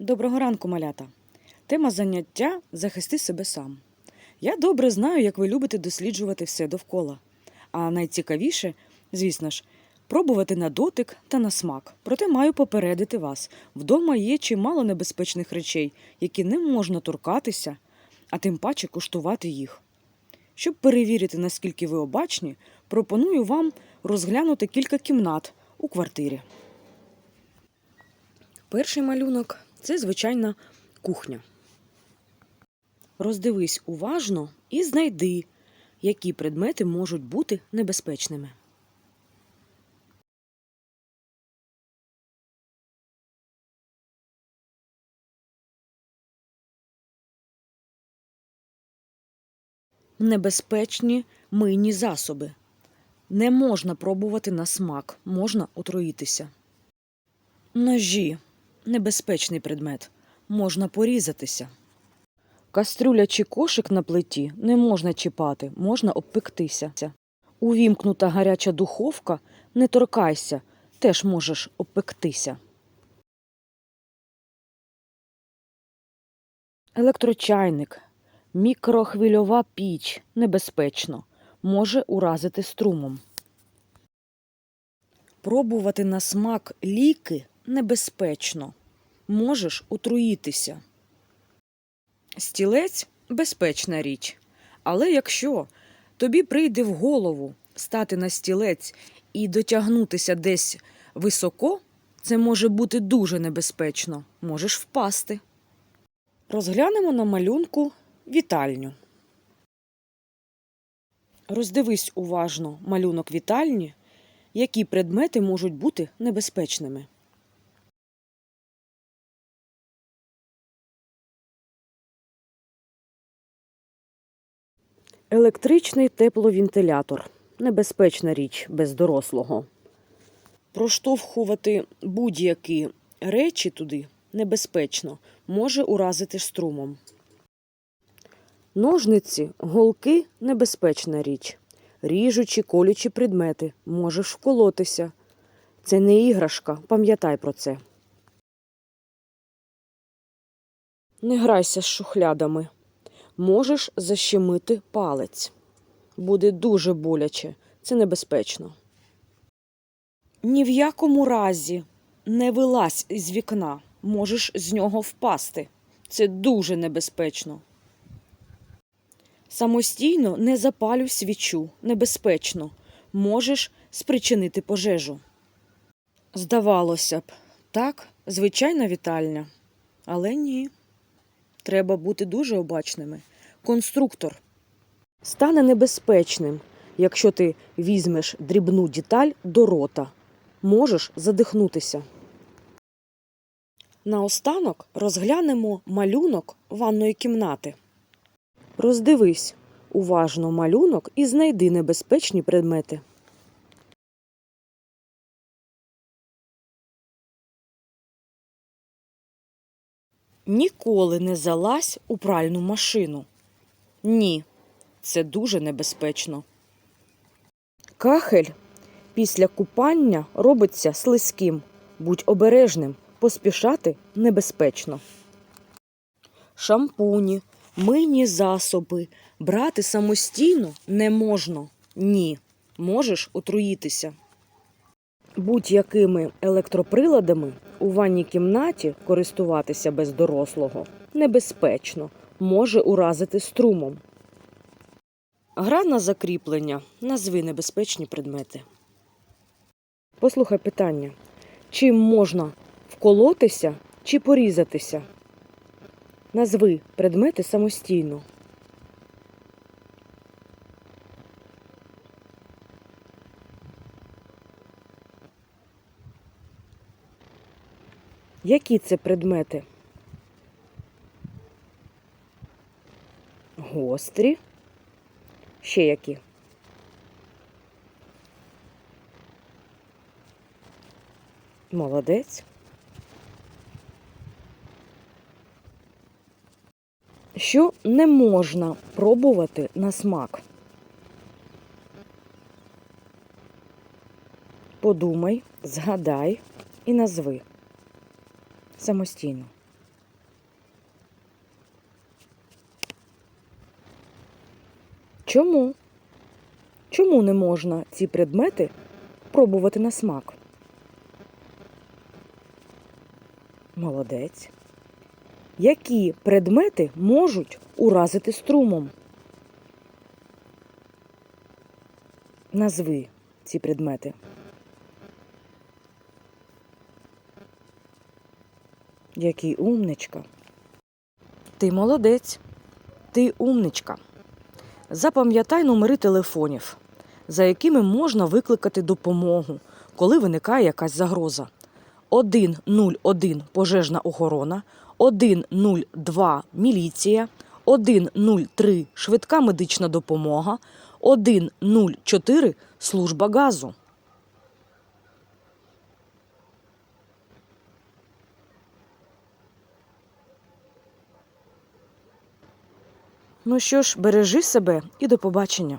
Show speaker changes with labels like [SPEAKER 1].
[SPEAKER 1] Доброго ранку, малята. Тема заняття захисти себе сам. Я добре знаю, як ви любите досліджувати все довкола. А найцікавіше, звісно ж, пробувати на дотик та на смак. Проте маю попередити вас: вдома є чимало небезпечних речей, які не можна торкатися, а тим паче куштувати їх. Щоб перевірити, наскільки ви обачні, пропоную вам розглянути кілька кімнат у квартирі. Перший малюнок це звичайна кухня. Роздивись уважно і знайди, які предмети можуть бути небезпечними. Небезпечні мийні засоби. Не можна пробувати на смак, можна отруїтися. Ножі небезпечний предмет, можна порізатися. Кастрюля чи кошик на плиті не можна чіпати, можна обпектися. Увімкнута гаряча духовка, не торкайся, теж можеш обпектися. Електрочайник, мікрохвильова піч небезпечно, може уразити струмом. Пробувати на смак ліки небезпечно, можеш отруїтися. Стілець безпечна річ. Але якщо тобі прийде в голову стати на стілець і дотягнутися десь високо, це може бути дуже небезпечно, можеш впасти. Розглянемо на малюнку вітальню. Роздивись уважно малюнок вітальні, які предмети можуть бути небезпечними. Електричний тепловентилятор небезпечна річ без дорослого. Проштовхувати будь-які речі туди небезпечно, може уразити струмом. Ножниці, голки небезпечна річ. Ріжучі, колючі предмети, можеш вколотися. Це не іграшка, пам'ятай про це. Не грайся з шухлядами. Можеш защемити палець. Буде дуже боляче, це небезпечно. Ні в якому разі не вилазь із вікна, можеш з нього впасти. Це дуже небезпечно. Самостійно не запалюй свічу, небезпечно, можеш спричинити пожежу. Здавалося б, так, звичайна вітальня, але ні. Треба бути дуже обачними. Конструктор стане небезпечним, якщо ти візьмеш дрібну деталь до рота. Можеш задихнутися. Наостанок розглянемо малюнок ванної кімнати. Роздивись уважно малюнок і знайди небезпечні предмети. Ніколи не залазь у пральну машину. Ні, це дуже небезпечно. Кахель після купання робиться слизьким. Будь обережним, поспішати небезпечно. Шампуні, мийні засоби брати самостійно не можна. Ні, можеш отруїтися. Будь-якими електроприладами у ванній кімнаті користуватися без дорослого небезпечно, може уразити струмом. Гра на закріплення. Назви небезпечні предмети. Послухай питання. Чим можна вколотися чи порізатися? Назви предмети самостійно. Які це предмети? Гострі. Ще які? Молодець. Що не можна пробувати на смак? Подумай, згадай і назви самостійно. Чому? Чому не можна ці предмети пробувати на смак? Молодець. Які предмети можуть уразити струмом? Назви ці предмети. Який умничка. Ти молодець. Ти умничка. Запам'ятай номери телефонів, за якими можна викликати допомогу, коли виникає якась загроза. 101 пожежна охорона, 102 міліція, 103 швидка медична допомога, 104 служба газу. Ну що ж, бережи себе і до побачення.